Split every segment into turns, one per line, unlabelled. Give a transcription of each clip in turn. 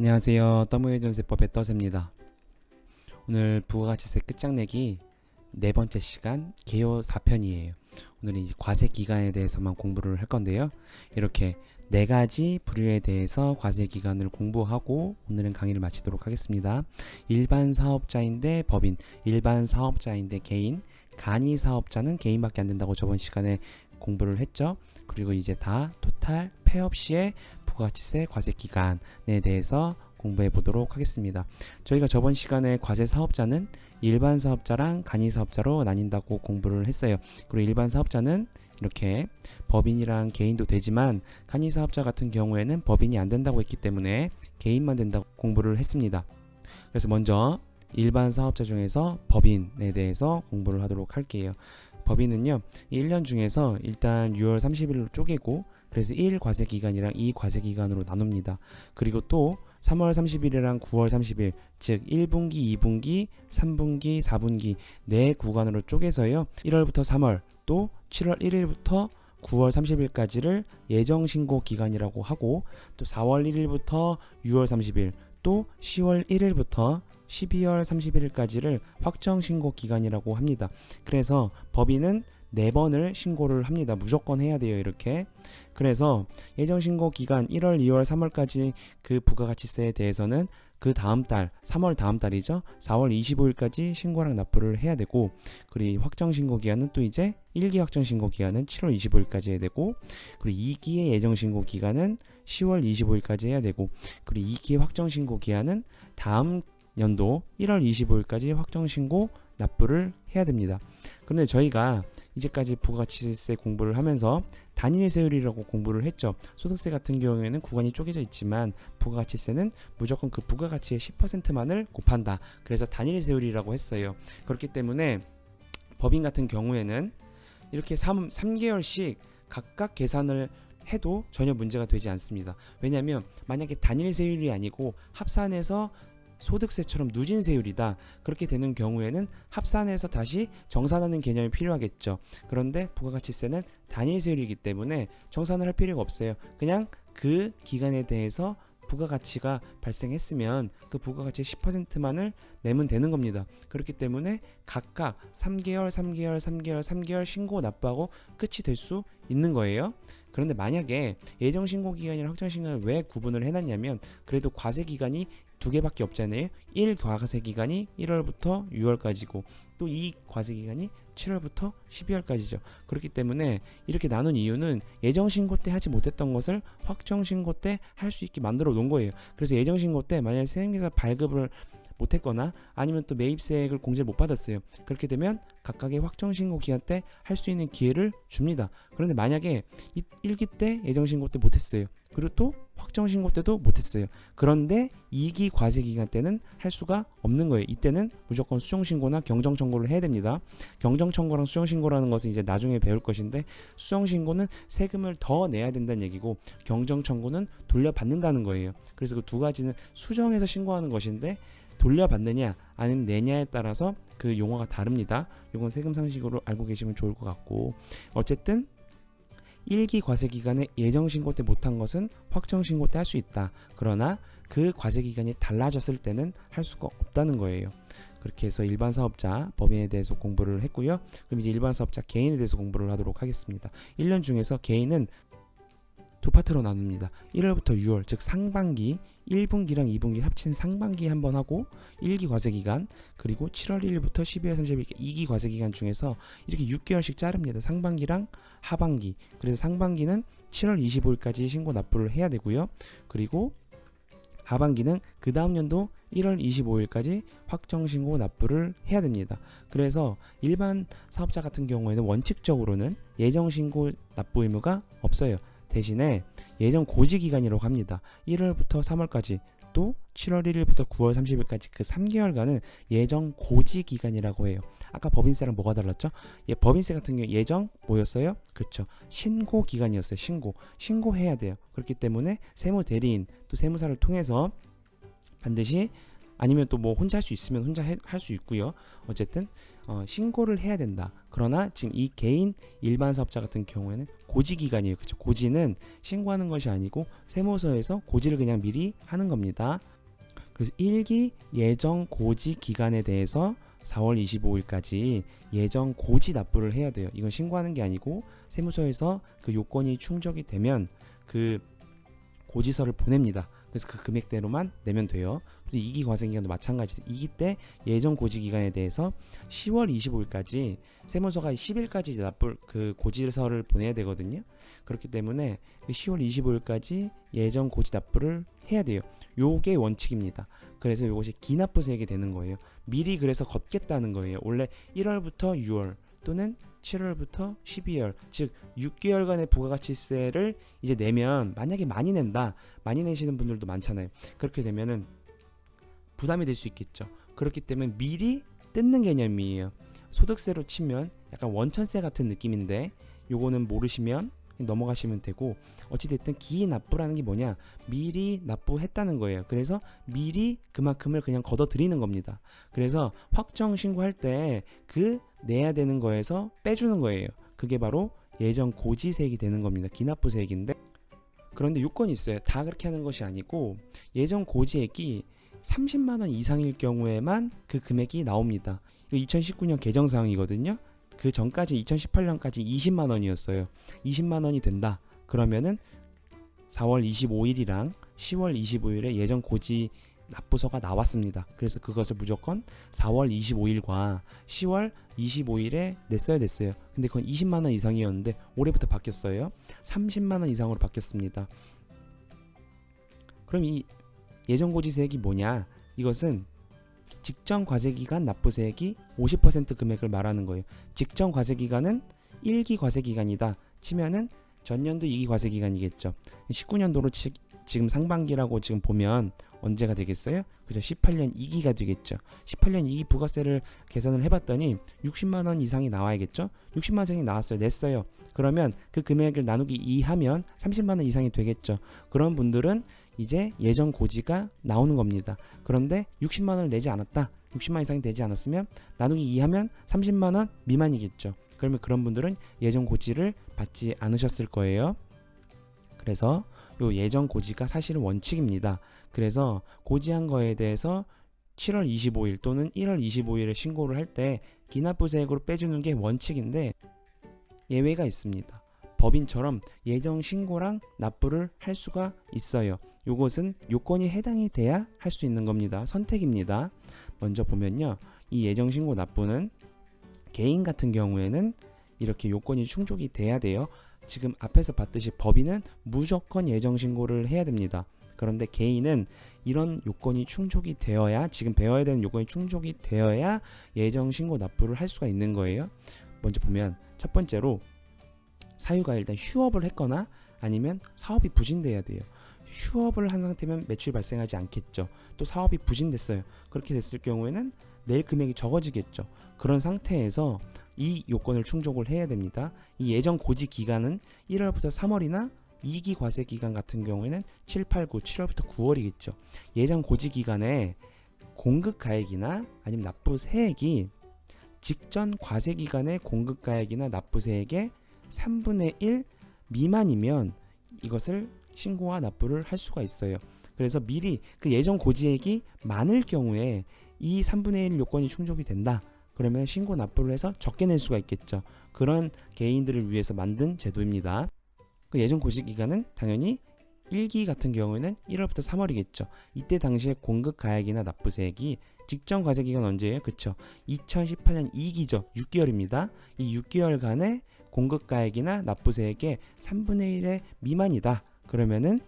안녕하세요. 떠모의 전세법의 떠세입니다. 오늘 부가가치세 끝장내기 네 번째 시간 개요 4편이에요. 오늘은 이제 과세 기간에 대해서만 공부를 할 건데요. 이렇게 네 가지 부류에 대해서 과세 기간을 공부하고 오늘은 강의를 마치도록 하겠습니다. 일반 사업자인데 법인, 일반 사업자인데 개인, 간이 사업자는 개인밖에 안 된다고 저번 시간에 공부를 했죠. 그리고 이제 다 토탈 폐업 시에 부가가치세 과세 기간에 대해서 공부해 보도록 하겠습니다. 저희가 저번 시간에 과세 사업자는 일반 사업자랑 간이 사업자로 나뉜다고 공부를 했어요. 그리고 일반 사업자는 이렇게 법인이랑 개인도 되지만 간이 사업자 같은 경우에는 법인이 안 된다고 했기 때문에 개인만 된다고 공부를 했습니다. 그래서 먼저 일반 사업자 중에서 법인에 대해서 공부를 하도록 할게요. 법인은요, 1년 중에서 일단 6월 30일로 쪼개고 그래서 1 과세 기간이랑 2 과세 기간으로 나눕니다. 그리고 또 3월 30일이랑 9월 30일, 즉 1분기, 2분기, 3분기, 4분기 네 구간으로 쪼개서요. 1월부터 3월, 또 7월 1일부터 9월 30일까지를 예정 신고 기간이라고 하고 또 4월 1일부터 6월 30일, 또 10월 1일부터 12월 31일까지를 확정 신고 기간이라고 합니다. 그래서 법인은 네 번을 신고를 합니다. 무조건 해야 돼요. 이렇게. 그래서 예정 신고 기간 1월, 2월, 3월까지 그 부가가치세에 대해서는 그 다음 달, 3월 다음 달이죠. 4월 25일까지 신고랑 납부를 해야 되고, 그리고 확정 신고 기간은 또 이제 1기 확정 신고 기간은 7월 25일까지 해야 되고, 그리고 2기의 예정 신고 기간은 10월 25일까지 해야 되고, 그리고 2기의 확정 신고 기한은 다음 연도 1월 25일까지 확정 신고 납부를 해야 됩니다. 그런데 저희가 이제까지 부가가치세 공부를 하면서 단일 세율이라고 공부를 했죠. 소득세 같은 경우에는 구간이 쪼개져 있지만 부가가치세는 무조건 그 부가가치의 10%만을 곱한다. 그래서 단일 세율이라고 했어요. 그렇기 때문에 법인 같은 경우에는 이렇게 3, 3개월씩 각각 계산을 해도 전혀 문제가 되지 않습니다. 왜냐하면 만약에 단일 세율이 아니고 합산해서 소득세처럼 누진 세율이다. 그렇게 되는 경우에는 합산해서 다시 정산하는 개념이 필요하겠죠. 그런데 부가가치세는 단일 세율이기 때문에 정산을 할 필요가 없어요. 그냥 그 기간에 대해서 부가가치가 발생했으면 그 부가가치 10%만을 내면 되는 겁니다. 그렇기 때문에 각각 3개월, 3개월, 3개월, 3개월 신고 납부하고 끝이 될 수 있는 거예요. 그런데 만약에 예정 신고 기간이랑 확정 신고를 왜 구분을 해놨냐면 그래도 과세 기간이 두 개밖에 없잖아요. 1 과세 기간이 1월부터 6월까지고 또 2 과세 기간이 7월부터 12월까지죠. 그렇기 때문에 이렇게 나눈 이유는 예정 신고 때 하지 못했던 것을 확정 신고 때 할 수 있게 만들어 놓은 거예요. 그래서 예정 신고 때 만약에 세무사 발급을 못했거나 아니면 또 매입세액을 공제를 못 받았어요. 그렇게 되면 각각의 확정 신고 기간 때할 수 있는 기회를 줍니다. 그런데 만약에 1기 때 예정 신고 때 못했어요. 그리고 또 확정 신고 때도 못했어요. 그런데 2기 과세 기간 때는 할 수가 없는 거예요. 이때는 무조건 수정 신고나 경정 청구를 해야 됩니다. 경정 청구랑 수정 신고라는 것은 이제 나중에 배울 것인데 수정 신고는 세금을 더 내야 된다는 얘기고 경정 청구는 돌려받는다는 거예요. 그래서 그 두 가지는 수정해서 신고하는 것인데 돌려받느냐 아니면 내냐에 따라서 그 용어가 다릅니다. 이건 세금 상식으로 알고 계시면 좋을 것 같고 어쨌든 1기 과세 기간에 예정 신고 때 못한 것은 확정 신고 때 할 수 있다. 그러나 그 과세 기간이 달라졌을 때는 할 수가 없다는 거예요. 그렇게 해서 일반 사업자 법인에 대해서 공부를 했고요. 그럼 이제 일반 사업자 개인에 대해서 공부를 하도록 하겠습니다. 1년 중에서 개인은 두 파트로 나눕니다. 1월부터 6월, 즉 상반기 1분기랑 2분기 합친 상반기 한 번 하고 1기 과세 기간 그리고 7월 1일부터 12월 30일 2기 과세 기간 중에서 이렇게 6개월씩 자릅니다. 상반기랑 하반기. 그래서 상반기는 7월 25일까지 신고 납부를 해야 되고요. 그리고 하반기는 그 다음 연도 1월 25일까지 확정 신고 납부를 해야 됩니다. 그래서 일반 사업자 같은 경우에는 원칙적으로는 예정 신고 납부 의무가 없어요. 대신에 예정 고지 기간이라고 합니다. 1월부터 3월까지 또 7월 1일부터 9월 30일까지 그 3개월간은 예정 고지 기간이라고 해요. 아까 법인세랑 뭐가 달랐죠? 예, 법인세 같은 경우 예정 뭐였어요? 그렇죠. 신고 기간이었어요. 신고. 신고해야 돼요. 그렇기 때문에 세무 대리인 또 세무사를 통해서 반드시 아니면 또 뭐 혼자 할 수 있으면 혼자 할 수 있고요. 어쨌든 어, 신고를 해야 된다. 그러나 지금 이 개인 일반 사업자 같은 경우에는 고지 기간이에요. 그렇죠? 고지는 신고하는 것이 아니고 세무서에서 고지를 그냥 미리 하는 겁니다. 그래서 1기 예정 고지 기간에 대해서 4월 25일까지 예정 고지 납부를 해야 돼요. 이건 신고하는 게 아니고 세무서에서 그 요건이 충족이 되면 그 고지서를 보냅니다. 그래서 그 금액대로만 내면 돼요. 그리고 2기 과세 기간도 마찬가지. 2기 때 예정 고지 기간에 대해서 10월 25일까지 세무서가 10일까지 납부 그 고지서를 보내야 되거든요. 그렇기 때문에 10월 25일까지 예정 고지 납부를 해야 돼요. 요게 원칙입니다. 그래서 이것이 기납부세액이 되는 거예요. 미리 그래서 걷겠다는 거예요. 원래 1월부터 6월 또는 7월부터 12월 즉 6개월간의 부가가치세를 이제 내면 만약에 많이 낸다 많이 내시는 분들도 많잖아요 그렇게 되면은 부담이 될 수 있겠죠. 그렇기 때문에 미리 뜯는 개념이에요. 소득세로 치면 약간 원천세 같은 느낌인데 요거는 모르시면 넘어가시면 되고 어찌됐든 기이 납부라는 게 뭐냐? 미리 납부했다는 거예요. 그래서 미리 그만큼을 그냥 걷어 드리는 겁니다. 그래서 확정 신고할 때 그 내야 되는 거에서 빼주는 거예요. 그게 바로 예정 고지세액이 되는 겁니다. 기납부세액인데. 그런데 요건이 있어요. 다 그렇게 하는 것이 아니고 예정 고지액이 30만 원 이상일 경우에만 그 금액이 나옵니다 2019년 개정 사항이거든요 그 전까지 2018년까지 20만 원이었어요. 20만 원이 된다. 그러면은 4월 25일이랑 10월 25일에 예정 고지 납부서가 나왔습니다. 그래서 그것을 무조건 4월 25일과 10월 25일에 냈어야 됐어요. 근데 그건 20만 원 이상이었는데 올해부터 바뀌었어요. 30만 원 이상으로 바뀌었습니다. 그럼 이 예정 고지세액이 뭐냐? 이것은 직전 과세기간 납부세액이 50% 금액을 말하는 거예요. 직전 과세기간은 1기 과세기간이다 치면은 전년도 2기 과세기간이겠죠. 19년도로 치, 지금 상반기라고 지금 보면 언제가 되겠어요? 그죠? 18년 2기가 되겠죠. 18년 2기 부가세를 계산을 해봤더니 60만 원 이상이 나와야겠죠. 60만 원 이상이 나왔어요. 냈어요. 그러면 그 금액을 나누기 2 하면 30만 원 이상이 되겠죠. 그런 분들은 이제 예정 고지가 나오는 겁니다. 그런데 60만 원을 내지 않았다. 60만 이상이 되지 않았으면 나누기 2 하면 30만 원 미만이겠죠. 그러면 그런 분들은 예정 고지를 받지 않으셨을 거예요. 그래서 요 예정 고지가 사실은 원칙입니다. 그래서 고지한 거에 대해서 7월 25일 또는 1월 25일에 신고를 할 때 기납부세액으로 빼주는 게 원칙인데 예외가 있습니다. 법인처럼 예정 신고랑 납부를 할 수가 있어요. 요것은 요건이 해당이 돼야 할 수 있는 겁니다. 선택입니다. 먼저 보면요. 이 예정 신고 납부는 개인 같은 경우에는 이렇게 요건이 충족이 돼야 돼요. 지금 앞에서 봤듯이 법인은 무조건 예정 신고를 해야 됩니다. 그런데 개인은 이런 요건이 충족이 되어야 지금 배워야 되는 요건이 충족이 되어야 예정 신고 납부를 할 수가 있는 거예요. 먼저 보면 첫 번째로 사유가 일단 휴업을 했거나 아니면 사업이 부진돼야 돼요. 휴업을 한 상태면 매출이 발생하지 않겠죠. 또 사업이 부진됐어요. 그렇게 됐을 경우에는 낼 금액이 적어지겠죠. 그런 상태에서 이 요건을 충족을 해야 됩니다. 이 예정 고지 기간은 1월부터 3월이나 2기 과세 기간 같은 경우에는 7, 8, 9, 7월부터 9월이겠죠. 예정 고지 기간에 공급 가액이나 아니면 납부 세액이 직전 과세 기간의 공급 가액이나 납부세액의 3분의 1 미만이면 이것을 신고와 납부를 할 수가 있어요. 그래서 미리 그 예정 고지액이 많을 경우에 이 3분의 1 요건이 충족이 된다. 그러면 신고 납부를 해서 적게 낼 수가 있겠죠. 그런 개인들을 위해서 만든 제도입니다. 그 예정 고지 기간은 당연히 1기 같은 경우에는 1월부터 3월이겠죠. 이때 당시에 공급 가액이나 납부세액이 직전 과세 기간 언제예요? 그쵸? 2018년 2기죠. 6개월입니다. 이 6개월간의 공급 가액이나 납부세액의 3분의 1의 미만이다. 그러면은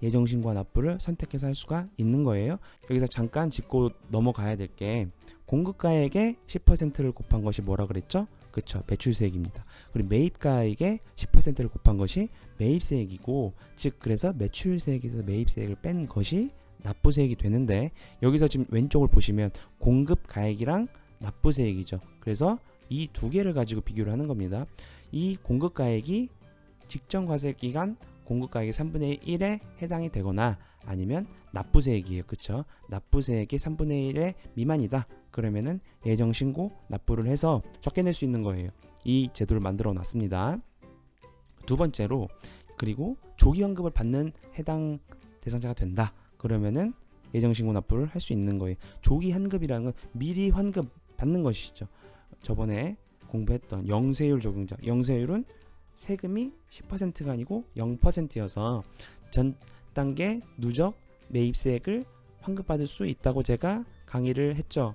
예정 신고와 납부를 선택해서 할 수가 있는 거예요. 여기서 잠깐 짚고 넘어가야 될 게 공급가액의 10%를 곱한 것이 뭐라 그랬죠? 그쵸 매출세액입니다. 그리고 매입가액의 10%를 곱한 것이 매입세액이고 즉 그래서 매출세액에서 매입세액을 뺀 것이 납부세액이 되는데 여기서 지금 왼쪽을 보시면 공급 가액이랑 납부세액이죠. 그래서 이 두 개를 가지고 비교를 하는 겁니다. 이 공급 가액이 직전 과세 기간 공급 가액의 3분의 1에 해당이 되거나 아니면 납부세액이에요. 그쵸? 납부세액의 3분의 1의 미만이다. 그러면은 예정 신고 납부를 해서 적게 낼 수 있는 거예요. 이 제도를 만들어 놨습니다. 두 번째로 그리고 조기 환급을 받는 해당 대상자가 된다. 그러면은 예정 신고 납부를 할 수 있는 거예요. 조기 환급이라는 건 미리 환급 받는 것이죠. 저번에 공부했던 영세율 적용자. 영세율은 세금이 10%가 아니고 0%여서 전 단계 누적 매입세액을 환급받을 수 있다고 제가 강의를 했죠.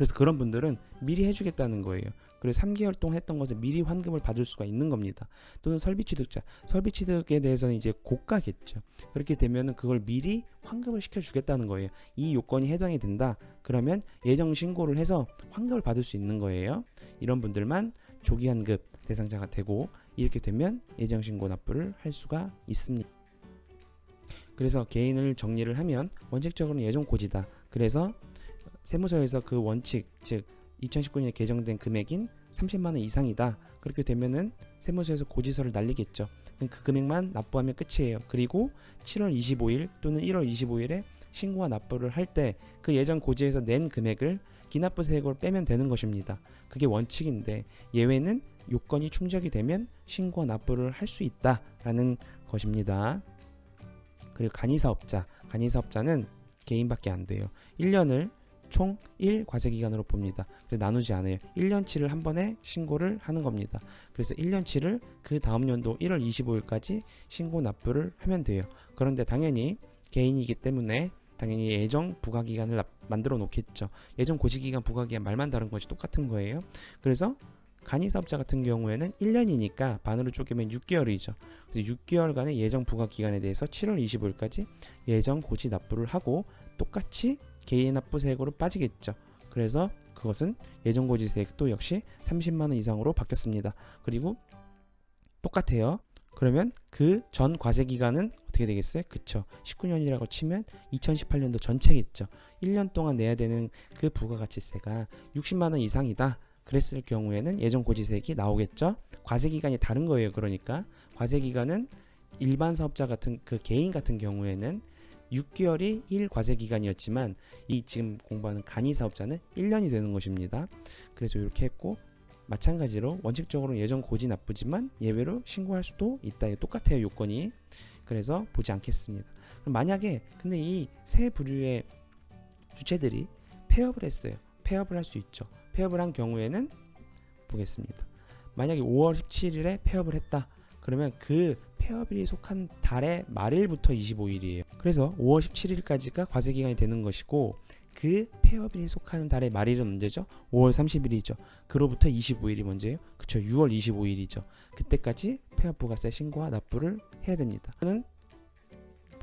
그래서 그런 분들은 미리 해주겠다는 거예요. 그래서 3개월 동안 했던 것을 미리 환급을 받을 수가 있는 겁니다. 또는 설비취득자, 설비취득에 대해서는 이제 고가겠죠. 그렇게 되면은 그걸 미리 환급을 시켜주겠다는 거예요. 이 요건이 해당이 된다. 그러면 예정 신고를 해서 환급을 받을 수 있는 거예요. 이런 분들만 조기 환급 대상자가 되고 이렇게 되면 예정 신고 납부를 할 수가 있습니다. 그래서 개인을 정리를 하면 원칙적으로는 예정 고지다. 그래서 세무서에서 그 원칙 즉 2019년에 개정된 금액인 30만 원 이상이다. 그렇게 되면은 세무서에서 고지서를 날리겠죠. 그 금액만 납부하면 끝이에요. 그리고 7월 25일 또는 1월 25일에 신고와 납부를 할 때 그 예전 고지에서 낸 금액을 기납부 세액으로 빼면 되는 것입니다. 그게 원칙인데 예외는 요건이 충족이 되면 신고와 납부를 할 수 있다라는 것입니다. 그리고 간이사업자, 간이사업자는 개인밖에 안 돼요. 1년을 총 1 과세 기간으로 봅니다. 그래서 나누지 않아요. 1년치를 한 번에 신고를 하는 겁니다. 그래서 1년치를 그 다음 연도 1월 25일까지 신고 납부를 하면 돼요. 그런데 당연히 개인이기 때문에 당연히 예정 부과 기간을 납- 만들어 놓겠죠. 예정 고지 기간 부과 기간 말만 다른 것이 똑같은 거예요. 그래서 간이 사업자 같은 경우에는 1년이니까 반으로 쪼개면 6개월이죠. 그래서 6개월간의 예정 부과 기간에 대해서 7월 25일까지 예정 고지 납부를 하고 똑같이 개인 납부세액으로 빠지겠죠. 그래서 그것은 예정 고지 세액도 역시 30만 원 이상으로 바뀌었습니다. 그리고 똑같아요. 그러면 그 전 과세 기간은 어떻게 되겠어요? 그쵸. 19년이라고 치면 2018년도 전체겠죠. 1년 동안 내야 되는 그 부가가치세가 60만 원 이상이다. 그랬을 경우에는 예정 고지세액이 나오겠죠. 과세 기간이 다른 거예요. 그러니까 과세 기간은 일반 사업자 같은 그 개인 같은 경우에는 6개월이 1 과세 기간이었지만 이 지금 공부하는 간이 사업자는 1년이 되는 것입니다. 그래서 이렇게 했고 마찬가지로 원칙적으로 예정 고지 납부지만 예외로 신고할 수도 있다. 똑같아요 요건이. 그래서 보지 않겠습니다. 만약에 근데 이 세 부류의 주체들이 폐업을 했어요. 폐업을 할 수 있죠. 폐업을 한 경우에는 보겠습니다. 만약에 5월 17일에 폐업을 했다. 그러면 그 폐업일이 속한 달의 말일부터 25일이에요. 그래서 5월 17일까지가 과세 기간이 되는 것이고 그 폐업일이 속하는 달의 말일은 언제죠? 5월 30일이죠. 그로부터 25일이 먼저예요. 그쵸? 6월 25일이죠. 그때까지 폐업 부가세 신고와 납부를 해야 됩니다. 저는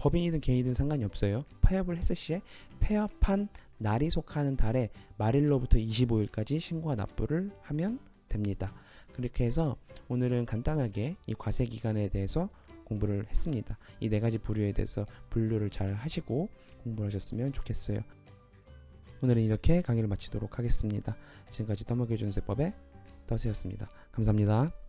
법인이든 개인이든 상관이 없어요. 폐업을 했을 시에 폐업한 날이 속하는 달의 말일로부터 25일까지 신고와 납부를 하면 됩니다. 그렇게 해서 오늘은 간단하게 이 과세 기간에 대해서 공부를 했습니다. 이 네 가지 부류에 대해서 분류를 잘 하시고 공부를 하셨으면 좋겠어요. 오늘은 이렇게 강의를 마치도록 하겠습니다. 지금까지 떠먹여 준세법의 떠세였습니다. 감사합니다.